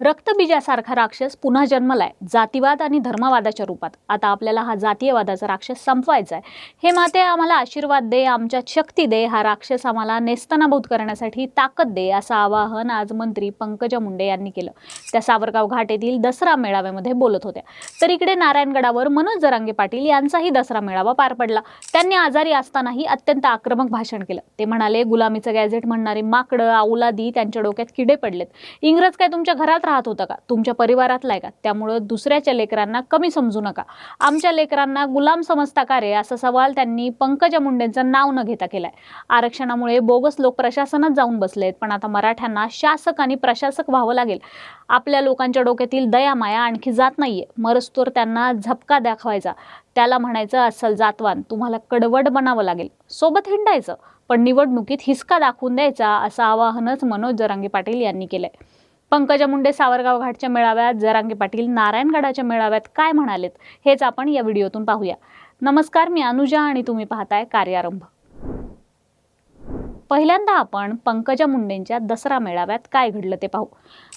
रक्तबीजासारखा राक्षस पुन्हा जन्मलाय. जातीवाद आणि धर्मवादाच्या रूपात. आता आपल्याला हा जातीयवादाचा राक्षस संपवायचा आहे. हे माते आम्हाला आशीर्वाद दे आमच्यात शक्ती दे. हा राक्षस आम्हाला नेस्तनाभूत करण्यासाठी ताकद दे असं आवाहन आज मंत्री पंकजा मुंडे यांनी केलं. त्या सावरगाव घाट येथील दसरा मेळाव्यामध्ये बोलत होत्या. तर इकडे नारायणगडावर मनोज जरांगे पाटील यांचाही दसरा मेळावा पार पडला. त्यांनी आजारी असतानाही अत्यंत आक्रमक भाषण केलं. ते म्हणाले गुलामीचं गॅझेट म्हणणारी माकडं औलादी त्यांच्या डोक्यात किडे पडलेत. इंग्रज काय तुमच्या घरात राहत होता का? तुमच्या परिवारातला आहे का? त्यामुळं दुसऱ्याच्या लेकरांना कमी समजू नका. आमच्या लेकरांना गुलाम समजता का रे? असा सवाल त्यांनी पंकजा मुंडेंचं नाव न घेता केलाय. आरक्षणामुळे बोगस लोक प्रशासनात जाऊन बसलेत पण आता मराठ्यांना शासक आणि प्रशासक व्हावं लागेल. आपल्या लोकांच्या डोक्यातील दयामाया आणखी जात नाहीये. मरस्तोर त्यांना झपका दाखवायचा. त्याला म्हणायचं असल जातवान तुम्हाला कडवड बनावं लागेल. सोबत हिंडायचं पण निवडणुकीत हिसका दाखवून द्यायचा असं आवाहनच मनोज जरांगे पाटील यांनी केलंय. पंकजा मुंडे सावरगाव घाटच्या मेळाव्यात जरांगे पाटील नारायणगडाच्या मेळाव्यात काय म्हणालेत हेच आपण या व्हिडिओतून पाहूया. नमस्कार मी अनुजा आणि तुम्ही पाहताय कार्यारंभ. पहिल्यांदा आपण पंकजा मुंडेंच्या दसरा मेळाव्यात काय घडलं ते पाहू.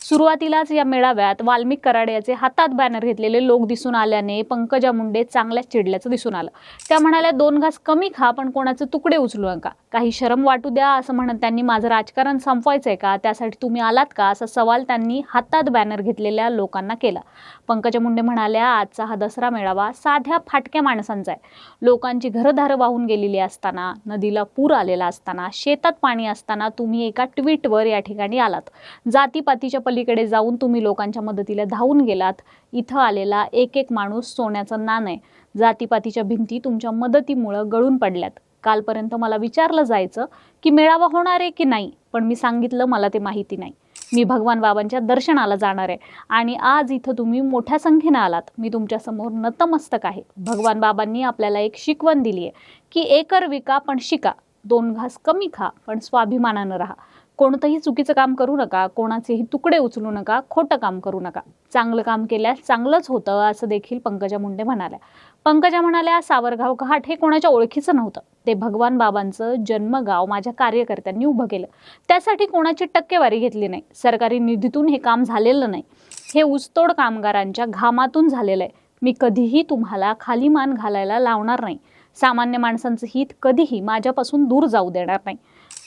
सुरुवातीलाच या मेळाव्यात वाल्मिक कराडयाचे हातात बॅनर घेतलेले लोक दिसून आल्याने पंकजा मुंडे चांगल्याच चिडल्याचं दिसून आलं. त्या म्हणाल्या दोन घास कमी खा पण कोणाचे तुकडे उचलू नका. काही शरम वाटू द्या असं म्हणत त्यांनी माझं राजकारण संपवायचंय का? त्यासाठी तुम्ही आलात का? असा सवाल त्यांनी हातात बॅनर घेतलेल्या लोकांना केला. पंकजा मुंडे म्हणाल्या आजचा हा दसरा मेळावा साध्या फाटक्या माणसांचा आहे. लोकांची घरदारं वाहून गेलेली असताना नदीला पूर आलेला असताना शेतात पाणी असताना तुम्ही एका ट्विटवर या ठिकाणी आलात. जातीपातीच्या पलीकडे जाऊन तुम्ही लोकांच्या मदतीला धावून गेलात. इथं आलेला एक एक माणूस सोन्याचं नाण आहे. जातीपातीच्या भिंती तुमच्या मदतीमुळं गळून पडल्यात. कालपर्यंत मला विचारलं जायचं की मेळावा होणार आहे की नाही पण मी सांगितलं मला ते माहिती नाही. मी भगवान बाबांच्या दर्शनाला जाणार आहे आणि आज इथं तुम्ही मोठ्या संख्येनं आलात. मी तुमच्यासमोर नतमस्तक आहे. भगवान बाबांनी आपल्याला एक शिकवण दिली आहे की एकर विका पण शिका. दोन घास कमी खा पण स्वाभिमानानं राहा. कोणतंही चुकीचं काम करू नका कोणाचेही तुकडे उचलू नका खोटं काम करू नका. चांगलं काम केल्यास चांगलंच होतं असं देखील पंकजा मुंडे म्हणाल्या. पंकजा म्हणाल्या सावरगाव घाट हे कोणाच्या ओळखीचं नव्हतं. ते भगवान बाबांचं जन्मगाव माझ्या कार्यकर्त्यांनी उभं केलं. त्यासाठी कोणाची टक्केवारी घेतली नाही. सरकारी निधीतून हे काम झालेलं नाही. हे ऊसतोड कामगारांच्या घामातून झालेलं आहे. मी कधीही तुम्हाला खाली मान घालायला लावणार नाही. सामान्य माणसांचं हित कधीही माझ्यापासून दूर जाऊ देणार नाही.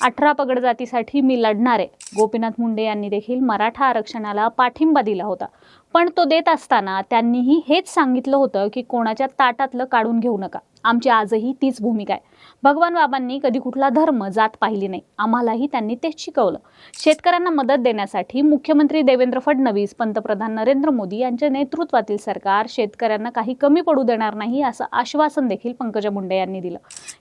अठरा पगड जातीसाठी मी लढणार. आहे गोपीनाथ मुंडे यांनी देखील मराठा आरक्षणाला पाठिंबा दिला होता. पण तो देत असताना त्यांनीही हेच सांगितलं होतं की कोणाच्या ताटातलं काढून घेऊ नका. आमची आजही तीच भूमिका आहे. भगवान बाबांनी कधी कुठला धर्म जात पाहिली नाही. आम्हालाही त्यांनी तेच शिकवलं. शेतकऱ्यांना मदत देण्यासाठी मुख्यमंत्री देवेंद्र फडणवीस पंतप्रधान नरेंद्र मोदी यांच्या नेतृत्वातील सरकार शेतकऱ्यांना काही कमी पडू देणार नाही असं आश्वासन देखील पंकजा मुंडे यांनी दिलं.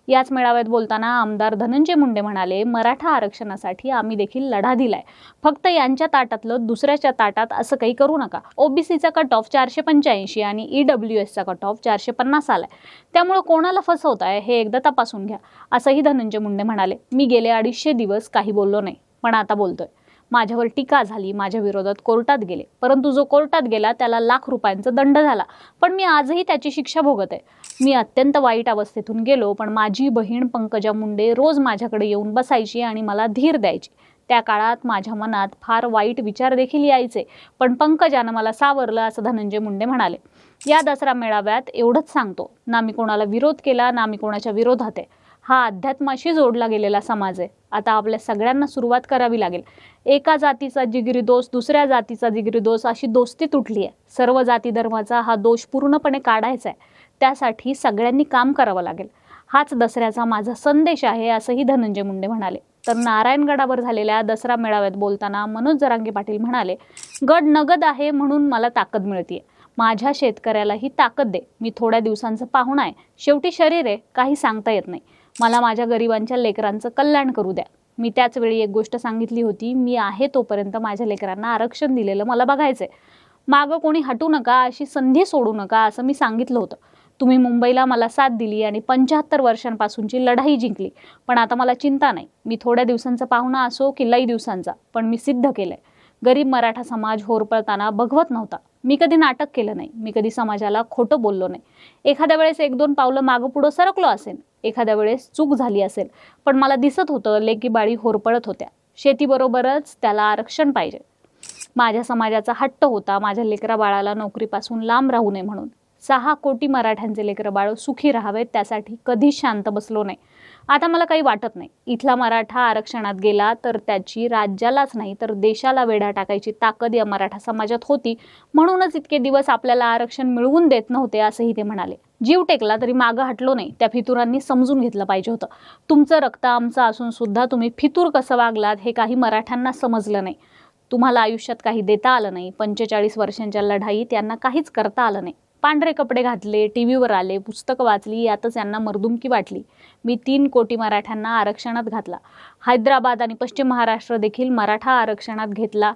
याच मेळाव्यात बोलताना आमदार धनंजय मुंडे म्हणाले मराठा आरक्षणासाठी आम्ही देखील लढा दिलाय. फक्त यांच्या ताटातलं दुसऱ्याच्या ताटात असं काही करू नका. ओबीसीचा कट ऑफ चारशे पंच्याऐंशी आणि ईडब्ल्यू एसचा कट ऑफ चारशे पन्नास आलाय. त्यामुळे कोणाला फसवताय हे एकदा तपासून घ्या. असंही धनंजय मुंडे म्हणाले. मी गेले अडीचशे दिवस काही बोललो नाही पण आता बोलतोय. माझ्यावर टीका झाली माझ्या विरोधात कोर्टात गेले. परंतु जो कोर्टात गेला त्याला लाख रुपयांचा दंड झाला. पण मी आजही त्याची शिक्षा भोगत आहे. मी अत्यंत वाईट अवस्थेतून गेलो पण माझी बहीण पंकजा मुंडे रोज माझ्याकडे येऊन बसायची आणि मला धीर द्यायची. त्या काळात माझ्या मनात फार वाईट विचार देखील यायचे. पण पंकजानं मला सावरलं असं धनंजय मुंडे म्हणाले. या दसरा मेळाव्यात एवढंच सांगतो. ना मी कोणाला विरोध केला ना मी कोणाच्या विरोधात आहे. हा अध्यात्माशी जोडला गेलेला समाज आहे. आता आपल्या सगळ्यांना सुरुवात करावी लागेल. एका जातीचा जिगिरी दोष दुसऱ्या जातीचा जिगिरी दोष अशी दोस्ती तुटली आहे. सर्व जाती धर्माचा हा दोष पूर्णपणे काढायचा आहे. त्यासाठी सगळ्यांनी काम करावं लागेल. हाच दसऱ्याचा माझा संदेश आहे असंही धनंजय मुंडे म्हणाले. तर नारायणगडावर झालेल्या दसरा मेळाव्यात बोलताना मनोज जरांगे पाटील म्हणाले गड नगद आहे म्हणून मला ताकद मिळते माझ्या शेतकऱ्याला ही ताकद दे. मी थोड्या दिवसांचं पाहुणा आहे. शेवटी शरीर आहे. काही सांगता येत नाही. मला माझ्या गरिबांच्या लेकरांचं कल्याण करू द्या. मी त्याच वेळी एक गोष्ट सांगितली होती. मी आहे तोपर्यंत माझ्या लेकरांना आरक्षण दिलेलं मला बघायचंय. मागं कोणी हटू नका. अशी संधी सोडू नका. असं मी सांगितलं होतं. तुम्ही मुंबईला मला साथ दिली आणि पंच्याहत्तर वर्षांपासूनची लढाई जिंकली. पण आता मला चिंता नाही. मी थोड्या दिवसांचा पाहुणा असो की लई दिवसांचा पण मी सिद्ध केलंय. गरीब मराठा समाज होरपळताना बघवत नव्हता. मी कधी नाटक केलं नाही. मी कधी समाजाला खोटं बोललो नाही. एखाद्या वेळेस एक दोन पावलं मागं पुढं सरकलो असेल. एखाद्या वेळेस चूक झाली असेल. पण मला दिसत होतं लेकी बाळी होरपळत होत्या. शेतीबरोबरच त्याला आरक्षण पाहिजे. माझ्या समाजाचा हट्ट होता. माझ्या लेकरा बाळाला नोकरीपासून लांब राहू नये म्हणून. सहा कोटी मराठ्यांचे लेकरं बाळ सुखी राहावेत त्यासाठी कधीच शांत बसलो नाही. आता मला काही वाटत नाही. इथला मराठा आरक्षणात गेला तर त्याची राज्यालाच नाही तर देशाला वेढा टाकायची ताकद या मराठा समाजात होती. म्हणूनच इतके दिवस आपल्याला आरक्षण मिळवून देत नव्हते असंही ते म्हणाले. जीव टेकला तरी मागं हटलो नाही त्या फितुरांनी समजून घेतलं पाहिजे होतं. तुमचं रक्त आमचं असून सुद्धा तुम्ही फितूर कसं वागलात हे काही मराठ्यांना समजलं नाही. तुम्हाला आयुष्यात काही देता आलं नाही. पंचेचाळीस वर्षांच्या लढाईत त्यांना काहीच करता आलं नाही. पांढरे कपडे घातले टी व्हीवर आले पुस्तकं वाचली यातच यांना मर्दुमकी वाटली. मी तीन कोटी मराठ्यांना आरक्षणात घातला. हैदराबाद आणि पश्चिम महाराष्ट्र देखील मराठा आरक्षणात घेतला.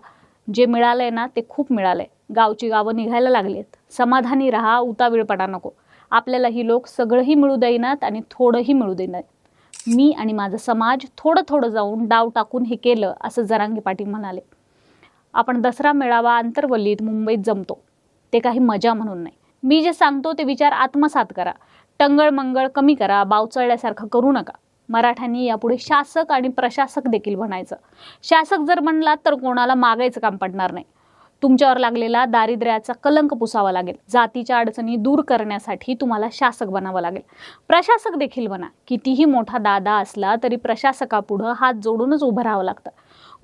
जे मिळालंय ना ते खूप मिळालंय. गावची गावं निघायला लागलीत. समाधानी राहा उतावीळपणा नको. आपल्याला ही लोक सगळंही मिळू देईनात आणि थोडंही मिळू देईनात. मी आणि माझा समाज थोडं थोडं जाऊन डाव टाकून हे केलं असं जरांगे पाटील म्हणाले. आपण दसरा मेळावा आंतरवल्लीत मुंबईत जमतो. ते काही मजा म्हणून नाही. मी जे सांगतो ते विचार आत्मसात करा. टंगळ मंगळ कमी करा बावचळल्यासारखं करू नका. मराठ्यांनी यापुढे शासक आणि प्रशासक देखील बनायचं शासक जर म्हणलात तर कोणाला मागायचं काम पडणार नाही. तुमच्यावर लागलेला दारिद्र्याचा कलंक पुसावा लागेल. जातीच्या अडचणी दूर करण्यासाठी तुम्हाला शासक बनावं लागेल. प्रशासक देखील बना. कितीही मोठा दादा असला तरी प्रशासकापुढं हात जोडूनच उभं राहावं लागतं.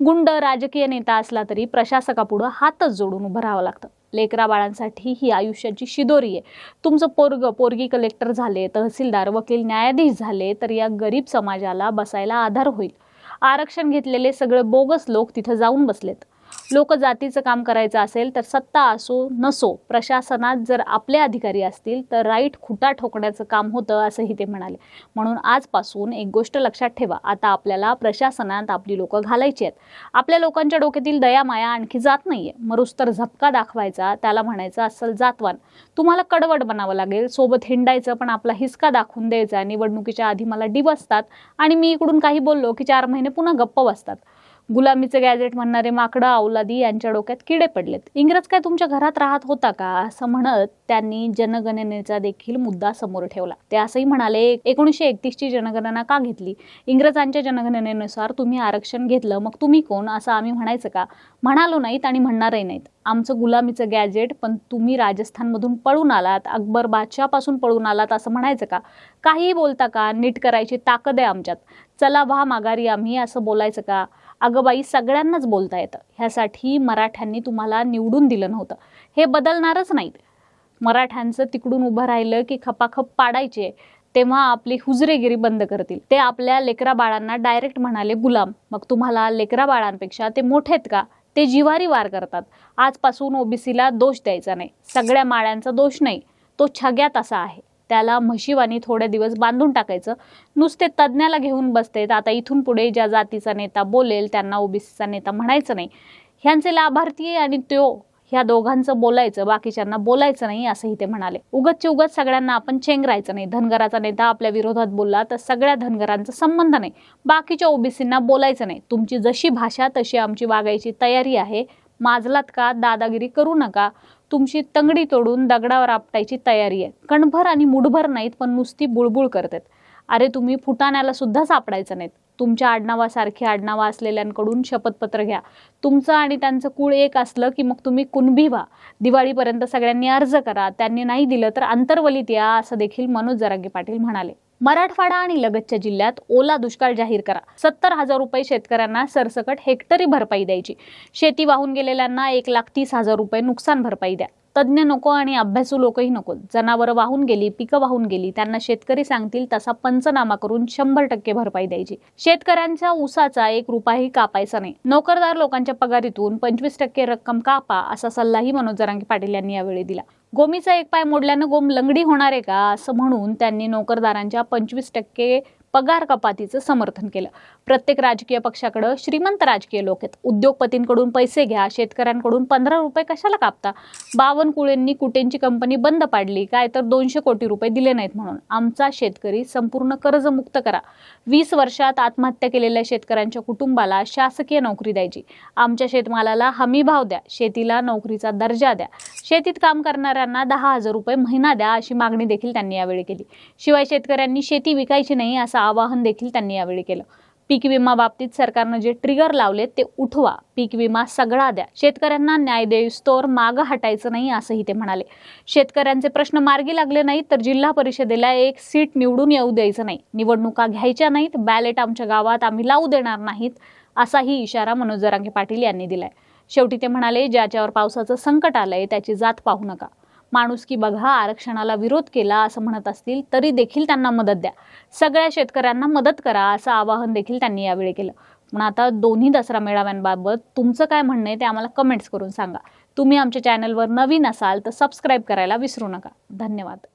गुंड राजकीय नेता असला तरी प्रशासकापुढं हातच जोडून उभं राहावं लागतं. लेकरा बाळांसाठी ही आयुष्याची शिदोरी आहे. तुमचं पोरग पोरगी कलेक्टर झाले तहसीलदार वकील न्यायाधीश झाले तर या गरीब समाजाला बसायला आधार होईल. आरक्षण घेतलेले सगळे बोगस लोक तिथं जाऊन बसलेत. लोक जातीचं काम करायचं असेल तर सत्ता असो नसो प्रशासनात जर आपले अधिकारी असतील तर राईट खुटा ठोकण्याचं काम होतं असंही ते म्हणाले. म्हणून आजपासून एक गोष्ट लक्षात ठेवा. आता आपल्याला प्रशासनात आपली लोकं घालायची आहेत. आपल्या लोकांच्या डोक्यातील दयामाया आणखी जात नाहीये. मरुस्तर झपका दाखवायचा त्याला म्हणायचं असल जातवान. तुम्हाला कडवड बनावं लागेल. सोबत हिंडायचं पण आपला हिसका दाखवून द्यायचा. निवडणुकीच्या आधी मला डिबसतात आणि मी इकडून काही बोललो की चार महिने पुन्हा गप्प बसतात. गुलामीचं गॅजेट म्हणणारे माकडं अवलादी यांच्या डोक्यात किडे पडलेत. इंग्रज काय तुमच्या घरात राहत होता का? असं म्हणत त्यांनी जनगणनेचा देखील मुद्दा समोर ठेवला. ते असंही म्हणाले एकोणीसशे एकतीसची जनगणना का घेतली? इंग्रजांच्या जनगणनेनुसार तुम्ही आरक्षण घेतलं मग तुम्ही कोण? असं आम्ही म्हणायचं का? म्हणालो नाहीत आणि म्हणणारही नाहीत. आमचं गुलामीचं गॅजेट पण तुम्ही राजस्थानमधून पळून आलात अकबर बादशापासून पळून आलात असं म्हणायचं का? काहीही बोलता का? नीट करायची ताकद आहे आमच्यात. चला व्हा माघारी आम्ही असं बोलायचं का? अगं बाई सगळ्यांनाच बोलता येतं. ह्यासाठी मराठ्यांनी तुम्हाला निवडून दिलं नव्हतं. हे बदलणारच नाहीत. मराठ्यांचं तिकडून उभं राहिलं की खपाखप पाडायचे तेव्हा आपली हुजरेगिरी बंद करतील. ते आपल्या लेकरा बाळांना डायरेक्ट म्हणाले गुलाम मग तुम्हाला लेकरा बाळांपेक्षा ते मोठेत का? ते जिवारी वार करतात. आजपासून ओबीसीला दोष द्यायचा नाही. सगळ्या माळ्यांचा दोष नाही. तो छग्यात असा आहे. त्याला म्हशीवानी थोडे दिवस बांधून टाकायचं. नुसते तज्ज्ञाला घेऊन बसते. आता इथून पुढे ज्या जातीचा नेता बोलेल त्यांना ओबीसीचा नेता म्हणायचं नाही. ह्यांचे लाभार्थी आणि तो ह्या दोघांचं बोलायचं बाकीच्यांना बोलायचं नाही असंही ते म्हणाले. उगतचे उगत सगळ्यांना आपण चेंगरायचं नाही. धनगराचा नेता आपल्या विरोधात बोलला तर सगळ्या धनगरांचा संबंध नाही. बाकीच्या ओबीसींना बोलायचं नाही. तुमची जशी भाषा तशी आमची वागायची तयारी आहे. माजलात का? दादागिरी करू नका. तुमची तंगडी तोडून दगडावर आपटायची तयारी आहे. कणभर आणि मुठभर नाहीत पण नुसती बुळबुळ करतात. अरे तुम्ही फुटाण्याला सुद्धा सापडायचं नाहीत. तुमच्या आडनावासारखी आडनावा असलेल्यांकडून शपथपत्र घ्या. तुमचं आणि त्यांचं कुळ एक असलं की मग तुम्ही कुणबी व्हा. दिवाळीपर्यंत सगळ्यांनी अर्ज करा. त्यांनी नाही दिलं तर अंतर्वलीत या असं देखील मनोज जरांगे पाटील म्हणाले. मराठवाडा आणि लगतच्या जिल्ह्यात ओला दुष्काळ जाहीर करा. सत्तर हजार रुपये शेतकऱ्यांना सरसकट हेक्टरी भरपाई द्यायची. शेती वाहून गेलेल्यांना एक लाख तीस हजार रुपये नुकसान भरपाई द्या. तज्ज्ञ नको आणि अभ्यासू लोकही नको. जनावरं वाहून गेली पिकं वाहून गेली त्यांना शेतकरी सांगतील तसा पंचनामा करून शंभर टक्के भरपाई द्यायची. शेतकऱ्यांच्या ऊसाचा एक रुपयाही कापायचा नाही. नोकरदार लोकांच्या पगारीतून पंचवीस टक्के रक्कम कापा असा सल्लाही मनोज जरांगे पाटील यांनी यावेळी दिला. गोमीचा एक पाय मोडल्यानं गोम लंगडी होणार आहे का असं म्हणून त्यांनी नोकरदारांच्या पंचवीस टक्के पगार कपातीचं समर्थन केलं. प्रत्येक राजकीय पक्षाकडं श्रीमंत राजकीय लोक आहेत. उद्योगपतींकडून पैसे घ्या शेतकऱ्यांकडून पंधरा रुपये कशाला कापता? बावनकुळेंनी कुटेंची कंपनी बंद पाडली काय तर दोनशे कोटी रुपये दिले नाहीत म्हणून. आमचा शेतकरी संपूर्ण कर्जमुक्त करा. वीस वर्षात आत्महत्या केलेल्या शेतकऱ्यांच्या कुटुंबाला शासकीय नोकरी द्यायची. आमच्या शेतमालाला हमी भाव द्या शेतीला नोकरीचा दर्जा द्या. शेतीत काम करणाऱ्यांना दहा हजार रुपये महिना द्या अशी मागणी देखील त्यांनी यावेळी केली. शिवाय शेतकऱ्यांनी शेती विकायची नाही असं आवाहन देखील त्यांनी यावेळी केलं. पीक विमा बाबतीत सरकारनं जे ट्रिगर लावले ते उठवा पीक विमा सगळा द्या. शेतकऱ्यांना न्याय देईस्तोवर मागं हटायचं नाही असंही ते म्हणाले. शेतकऱ्यांचे प्रश्न मार्गी लागले नाहीत तर जिल्हा परिषदेला एक सीट निवडून येऊ द्यायचं नाही. निवडणुका घ्यायच्या नाहीत बॅलेट आमच्या गावात आम्ही लावू देणार नाहीत असाही इशारा मनोज जरांगे पाटील यांनी दिलाय. शेवटी ते म्हणाले ज्याच्यावर पावसाचं संकट आलंय त्याची जात पाहू नका. माणूस की बघा आरक्षणाला विरोध केला असं म्हणत असतील तरी देखील त्यांना मदत द्या. सगळ्या शेतकऱ्यांना मदत करा असं आवाहन देखील त्यांनी यावेळी केलं. पण आता दोन्ही दसरा मेळाव्यांबाबत तुमचं काय म्हणणं आहे ते आम्हाला कमेंट्स करून सांगा. तुम्ही आमच्या चॅनलवर नवीन असाल तर सबस्क्राईब करायला विसरू नका. धन्यवाद.